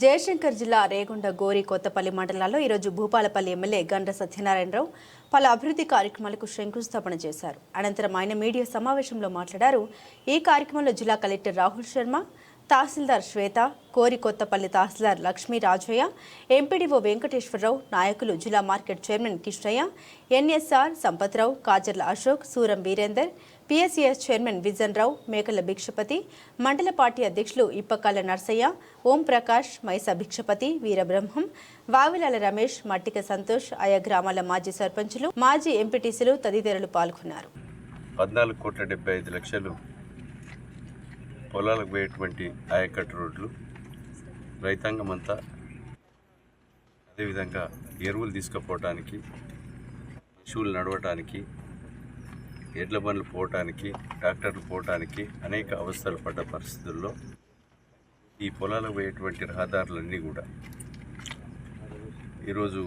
జయశంకర్ జిల్లా రేగొండ గోరి కొత్తపల్లి మండలాల్లో ఈరోజు భూపాలపల్లి ఎమ్మెల్యే గండ్ర సత్యనారాయణరావు పలు అభివృద్ధి కార్యక్రమాలకు శంకుస్థాపన చేశారు. అనంతరం ఆయన మీడియా సమావేశంలో మాట్లాడారు. ఈ కార్యక్రమంలో జిల్లా కలెక్టర్ రాహుల్ శర్మ తహసీల్దార్ శ్వేత కోరికొత్తపల్లి తహసీల్దార్ లక్ష్మీ రాజయ్య ఎంపీడీఓ వెంకటేశ్వరరావు నాయకులు జిల్లా market chairman Kishnaiah NSR Sampathrao Kajarla Ashok Suram Virender PSCS chairman Vijanrao Mekala Bhikshapathi మండల పార్టీ అధ్యక్షులు ఇప్పకాల నర్సయ్య ఓం ప్రకాష్ మైసా భిక్షపతి వీరబ్రహ్మం వావిలాల రమేష్ మట్టిక సంతోష్ ఆయా గ్రామాల మాజీ సర్పంచులు మాజీ ఎంపీటీసీలు తదితరులు పాల్గొన్నారు. పద్నాలుగు కోట్ల డెబ్బై ఐదు లక్షలు పొలాలకు పోయేటువంటి ఆయకట్టు రోడ్లు రైతాంగం అంతా అదేవిధంగా ఎరువులు తీసుకుపోవటానికి పశువులు నడవటానికి ఎడ్ల బండ్లు పోవటానికి ట్రాక్టర్లు పోవటానికి అనేక అవస్థలు పడ్డ పరిస్థితుల్లో ఈ పొలాలకు పోయేటువంటి రహదారులన్నీ కూడా ఈరోజు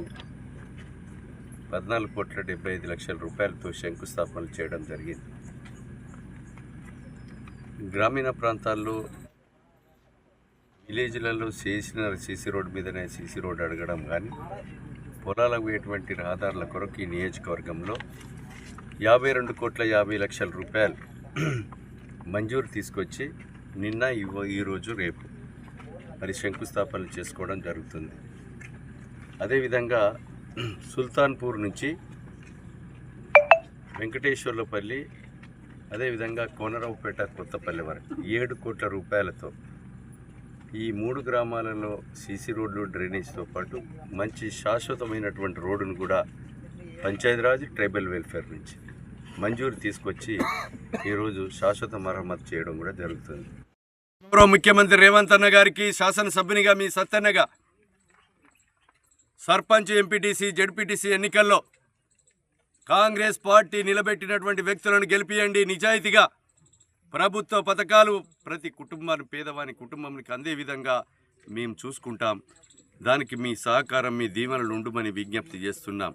పద్నాలుగు కోట్ల డెబ్బై ఐదు లక్షల రూపాయలతో శంకుస్థాపనలు చేయడం జరిగింది. గ్రామీణ ప్రాంతాల్లో విలేజ్లలో చేసిన సీసీ రోడ్ మీదనే సీసీ రోడ్ అడగడం కానీ పొలాలకు పోయేటువంటి రహదారుల కొరకు ఈ నియోజకవర్గంలో యాభై రెండు కోట్ల యాభై లక్షల రూపాయలు మంజూరు తీసుకొచ్చి నిన్న ఇవ- ఈరోజు రేపు మరి శంకుస్థాపనలు చేసుకోవడం జరుగుతుంది. అదేవిధంగా సుల్తాన్పూర్ నుంచి వెంకటేశ్వర్లపల్లి అదేవిధంగా కోనరావుపేట కొత్తపల్లి వరకు ఏడు కోట్ల రూపాయలతో ఈ మూడు గ్రామాలలో సీసీ రోడ్లు డ్రైనేజ్తో పాటు మంచి శాశ్వతమైనటువంటి రోడ్డును కూడా పంచాయతీరాజ్ ట్రైబల్ వెల్ఫేర్ నుంచి మంజూరు తీసుకొచ్చి ఈరోజు శాశ్వత మరమ్మతు చేయడం కూడా జరుగుతుంది. గౌరవ ముఖ్యమంత్రి రేవంత్ అన్న గారికి శాసనసభ్యునిగా మీ సత్తన్నగా సర్పంచ్ ఎంపీటీసీ జడ్పీటీసీ ఎన్నికల్లో కాంగ్రెస్ పార్టీ నిలబెట్టినటువంటి వ్యక్తులను గెలిపియండి నిజాయితీగా. ప్రభుత్వ పథకాలు ప్రతి కుటుంబాన్ని పేదవాని కుటుంబానికి అందే విధంగా మేము చూసుకుంటాం. దానికి మీ సహకారం మీ దీవెనలు ఉండుమని విజ్ఞప్తి చేస్తున్నాం.